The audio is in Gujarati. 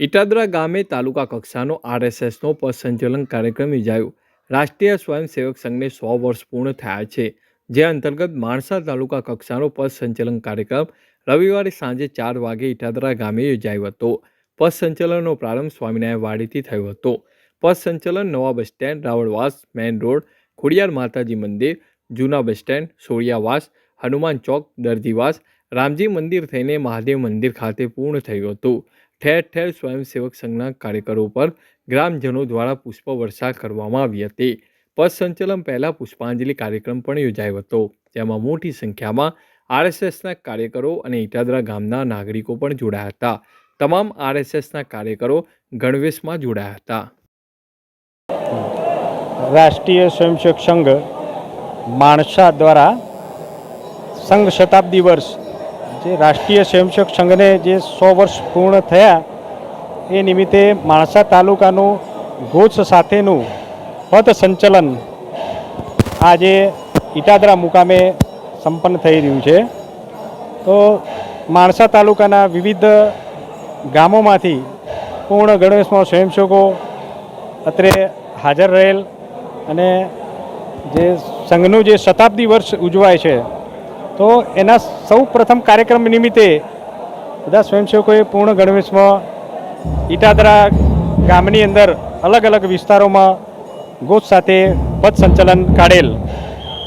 ઇટાદરા ગામે તાલુકા કક્ષાનો આરએસએસનો પથ સંચલન કાર્યક્રમ યોજાયો. રાષ્ટ્રીય સ્વયંસેવક સંઘને સો વર્ષ પૂર્ણ થયા છે, જે અંતર્ગત માણસા તાલુકા કક્ષાનો પથ સંચલન કાર્યક્રમ રવિવારે સાંજે ચાર વાગે ઇટાદરા ગામે યોજાયો હતો. પથ સંચલનનો પ્રારંભ સ્વામિનારાયણ વાડીથી થયો હતો. પથ સંચલન નવા bus stand, Rawalvas, main road, Khodiyar Mataji મંદિર, જૂના બસ સ્ટેન્ડ, સોળિયાવાસ, હનુમાન ચોક, દરજીવાસ, રામજી મંદિર થઈને મહાદેવ મંદિર ખાતે પૂર્ણ થયું હતું. ઠેર ઠેર સ્વયંસેવક સંઘના કાર્યકરો પર ગ્રામજનો દ્વારા પુષ્પવર્ષા કરવામાં આવી હતી. પથ સંચલન પહેલાં પુષ્પાંજલિ કાર્યક્રમ પણ યોજાયો હતો. જેમાં મોટી સંખ્યામાં આરએસએસના કાર્યકરો અને ઇટાદરા ગામના નાગરિકો પણ જોડાયા હતા. તમામ આરએસએસના કાર્યકરો ગણવેશમાં જોડાયા હતા. રાષ્ટ્રીય સ્વયંસેવક સંઘ માણસા દ્વારા સંઘ શતાબ્દી વર્ષ જે રાષ્ટ્રીય સ્વયંસેવક સંઘને જે સો વર્ષ પૂર્ણ થયા, એ નિમિત્તે માણસા તાલુકાનું ગોચ સાથેનું પથ સંચલન આજે ઇટાદરા મુકામે સંપન્ન થઈ રહ્યું છે. તો માણસા તાલુકાના વિવિધ ગામોમાંથી પૂર્ણ ગણેશમાં સ્વયંસેવકો અત્રે હાજર રહેલ અને જે સંઘનું જે શતાબ્દી વર્ષ ઉજવાય છે તો એના સૌ પ્રથમ કાર્યક્રમ નિમિત્તે બધા સ્વયંસેવકોએ પૂર્ણ ગણવેશમાં ઇટાદરા ગામની અંદર અલગ અલગ વિસ્તારોમાં ગોત સાથે પથ સંચલન કાઢેલ.